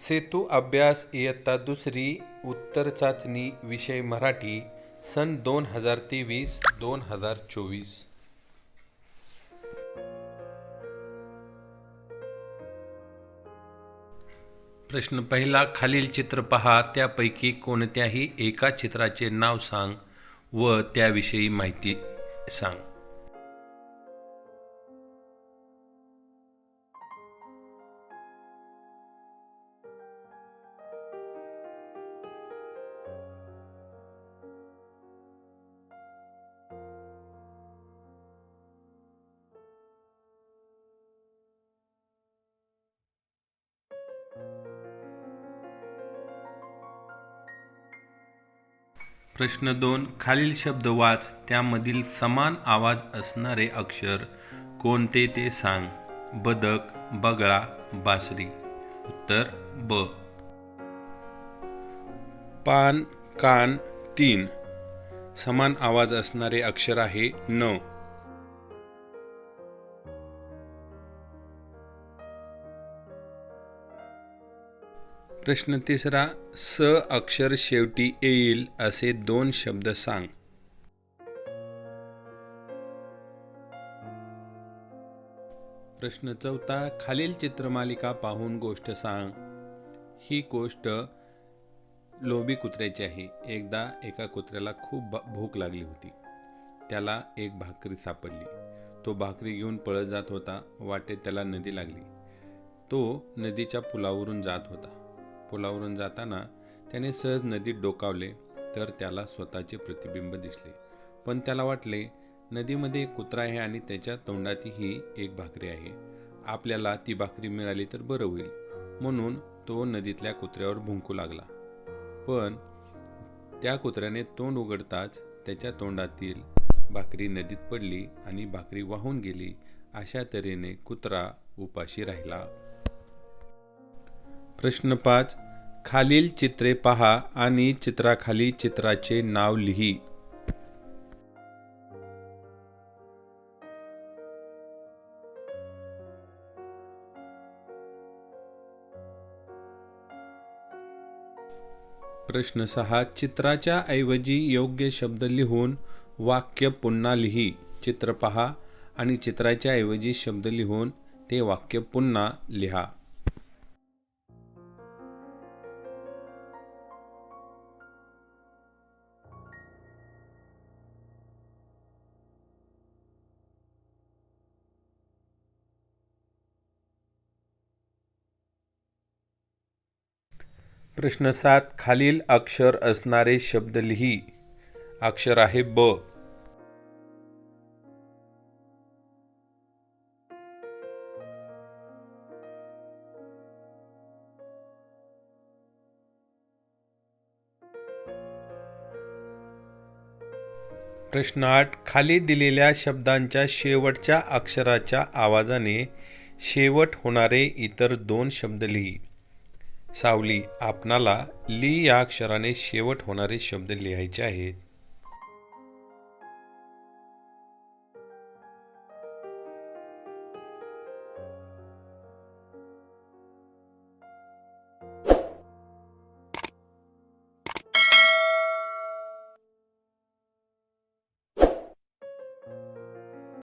सेतू अभ्यास इयत्ता दुसरी उत्तर चाचणी विषय मराठी सन दोन हजार तेवीस दोन हजार चोवीस. प्रश्न पहिला खालील चित्र पहा त्यापैकी कोणत्याही एका चित्राचे नाव सांग व त्याविषयी माहिती सांग. प्रश्न दोन खालील शब्द वाच त्यामधील समान आवाज असणारे अक्षर. कोणते ते सांग. बदक बगळा बासरी. उत्तर ब. पान कान तीन. समान आवाज असणारे अक्षर आहे न. प्रश्न तिसरा स अक्षर शेवटी येईल असे दोन शब्द सांग. प्रश्न चौथा खालील चित्रमालिका पाहून गोष्ट सांग. ही गोष्ट लोभी कुत्र्याची आहे. एकदा एका कुत्र्याला खूप भूक लागली होती. त्याला एक भाकरी सापडली. तो भाकरी घेऊन पळत जात होता. वाटेत त्याला नदी लागली. तो नदीच्या पुलावरून जात होता. पुलावरून जाताना त्याने सहज नदीत डोकावले तर त्याला स्वतःचे प्रतिबिंब दिसले. पण त्याला वाटले नदीमध्ये एक कुत्रा आहे आणि त्याच्या तोंडातही एक भाकरी आहे. आपल्याला ती भाकरी मिळाली तर बरं होईल. म्हणून तो नदीतल्या कुत्र्यावर भुंकू लागला. पण त्या कुत्र्याने तोंड उघडताच त्याच्या तोंडातील भाकरी नदीत पडली आणि भाकरी वाहून गेली. अशा तऱ्हेने कुत्रा उपाशी राहिला. प्रश्न पाच. खालील चित्रे पहा आणि चित्राखाली चित्राचे नाव लिही. प्रश्न सहा. चित्राच्या ऐवजी योग्य शब्द लिहून वाक्य पुन्हा लिही. चित्र पहा आणि चित्राच्या ऐवजी शब्द लिहून ते वाक्य पुन्हा लिहा. प्रश्न सात खालील अक्षर असणारे शब्द लिही. अक्षर आहे ब. प्रश्न आठ खाली दिलेल्या शब्दांच्या शेवटच्या अक्षराच्या आवाजाने शेवट होणारे इतर दोन शब्द लिही. सावली आपणाला ली या अक्षराने शेवट होणारे शब्द लिहायचे आहेत.